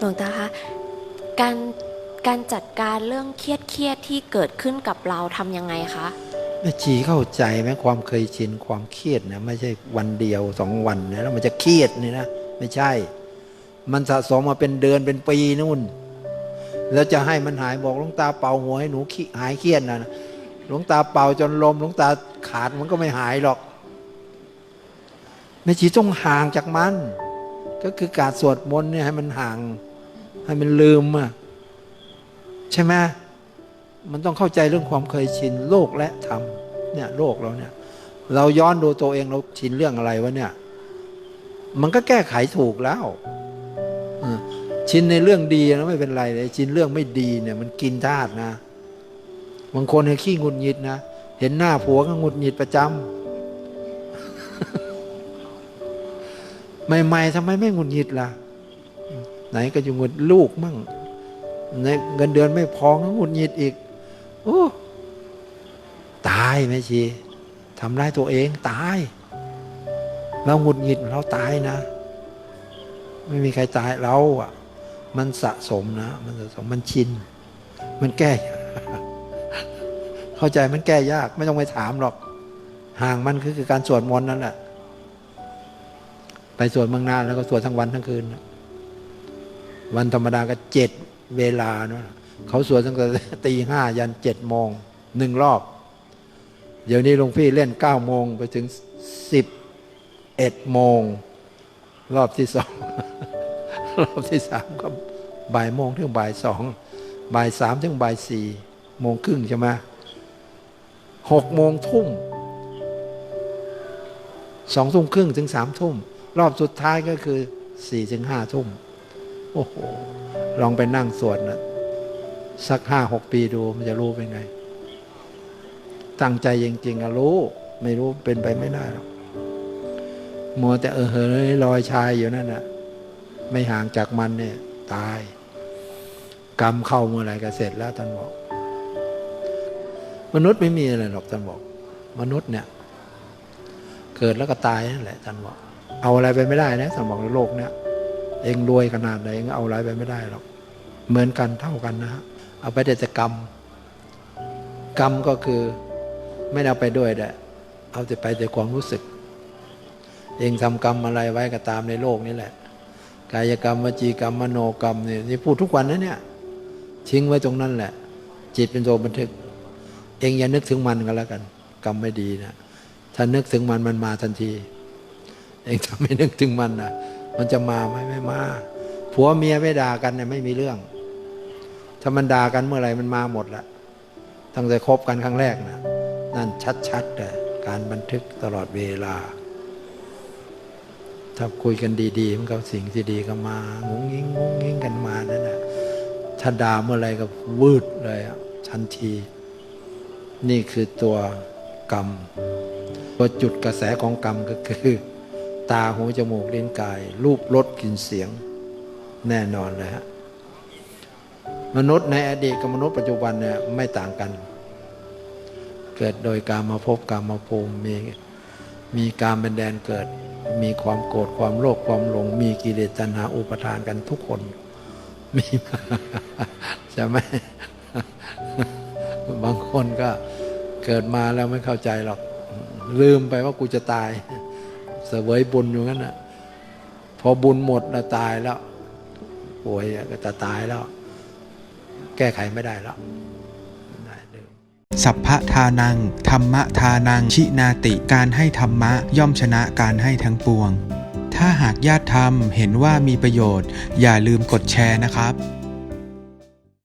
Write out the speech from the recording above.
หลวงตาคะการการจัดการเรื่องเครียดเครียดที่เกิดขึ้นกับเราทำยังไงคะแม่ชีเข้าใจไหมความเคยชินความเครียดนะไม่ใช่วันเดียวสองวันนะแล้วมันจะเครียดนี่นะไม่ใช่ มันสะสมมาเป็นเดือนเป็นปีนู่น แล้วจะให้มันหายบอกหลวงตาเป่าหัวให้หนูหายเครียดนะหลวงตาเป่าจนลมหลวงตาขาดมันก็ไม่หายหรอกแม่ชีต้องห่างจากมัน ก็คือการสวดมนต์เนี่ยให้มันห่าง ให้มันลืมอะใช่ไหมมันต้องเข้าใจเรื่องความเคยชินโลกและธรรมเนี่ยโลกเราเนี่ย เราย้อนดูตัวเองเราชินเรื่องอะไรวะเนี่ย มันก็แก้ไขถูกแล้วชินในเรื่องดีนะไม่เป็นไรเลยชินเรื่องไม่ดีเนี่ย มันกินธาตุนะบางคนเนี่ยขี้งุดหงิดนะเห็นหน้าผัวก็งุดหงิดประจำใหม่ๆทำไมไม่งุดหงิดล่ะ ไหนก็จะหงุดลูกมั่งในเงินเดือนไม่พอก็หงุดหงิดอีกโอ้ตายแม่ชีทำร้ายตัวเองตาย เราหงุดหงิดเราตายนะ ไม่มีใครตายเราอะ มันสะสมนะ มันสะสมมันชิน มันแก้ เข้าใจมันแก้ยาก ไม่ต้องไปถามหรอก ห่างมันคือคือการสวดมนต์นั่นแหละไปสวดเมืองนานแล้วก็สวดทั้งวันทั้งคืนนะ วันธรรมดาก็เจ็ดเวลาเนาะเขาสวดตั้งแต่ตีห้ายันเจ็ดโมงหนึ่งรอบ เดี๋ยวนี้หลวงพี่เล่นเก้าโมงไปถึงสิบเอ็ดโมง รอบที่สอง รอบที่สามก็บ่ายโมงถึงบ่ายสองบ่ายสามถึงบ่ายสี่โมงครึ่งใช่ไหมหกโมงทุ่มสองทุ่มครึ่งถึงสามทุ่ม รอบสุดท้ายก็คือสี่ถึงห้าทุ่ม โอ้โห ลองไปนั่งสวดนะสักห้าหกปีดูมันจะรู้เป็นไง ตั้งใจจริงๆอะรู้ ไม่รู้เป็นไปไม่ได้หรอกมัวแต่เออเฮ้ยลอยชายอยู่นั่นน่ะ ไม่ห่างจากมันเนี่ย ตาย กรรมเข้าเมื่อไหร่ก็เสร็จแล้วท่านบอก มนุษย์ไม่มีอะไรหรอกท่านบอก มนุษย์เนี่ย เกิดแล้วก็ตายนั่นแหละท่านบอก เอาอะไรไปไม่ได้นะท่านบอกในโลกเนี่ย เองรวยขนาดไหนเองเอาอะไรไปไม่ได้หรอกเหมือนกันเท่ากันนะฮะเอาไปแต่กรรม กรรมก็คือไม่เอาไปด้วยแหละเอาแต่ไปแต่ความรู้สึก เองทำกรรมอะไรไว้ก็ตามในโลกนี้แหละ กายกรรมวจีกรรมมโนกรรมเนี่ยนี่พูดทุกวันนะเนี่ยทิ้งไว้ตรงนั้นแหละ จิตเป็นตัวบันทึก เองอย่านึกถึงมันก็แล้วกัน กรรมไม่ดีนะถ้านึกถึงมันมันมาทันที เองถ้าไม่นึกถึงมันนะ มันจะมาไหมไม่มาผัวเมียไม่ด่ากันเนี่ยไม่มีเรื่อง ถ้ามันด่ากันเมื่อไหร่มันมาหมดละตั้งแต่คบกันครั้งแรกนะนั่นชัดๆเลยการบันทึกตลอดเวลา ถ้าคุยกันดีๆ มันก็สิ่งที่ดีก็มางงงิ้งงงงิ้งกันมานั่นนะถ้าด่าเมื่อไรก็วืดเลยอะทันที นี่คือตัวกรรมตัวจุดกระแสของกรรมก็คือ ตาหูจมูกลิ้นกาย รูปรสกลิ่นเสียงแน่นอนเลยฮะมนุษย์ในอดีตกับมนุษย์ปัจจุบันเนี่ยไม่ต่างกัน เกิดโดยการมาพบการมาภูมิมีมีการเป็นแดนเกิด มีความโกรธความโลภความหลง มีกิเลสตัณหาอุปทานกันทุกคน มีใช่ไหมบางคนก็เกิดมาแล้วไม่เข้าใจหรอก ลืมไปว่ากูจะตาย เสวยบุญอยู่งั้นนะพอบุญหมดแล้วตายแล้วป่วยก็จะตายแล้ว แก้ไขไม่ได้แล้วสัพพทานัง ธรรมทานัง ชินาติการให้ธรรมะย่อมชนะการให้ทั้งปวง ถ้าหากญาติธรรมเห็นว่ามีประโยชน์ อย่าลืมกดแชร์นะครับ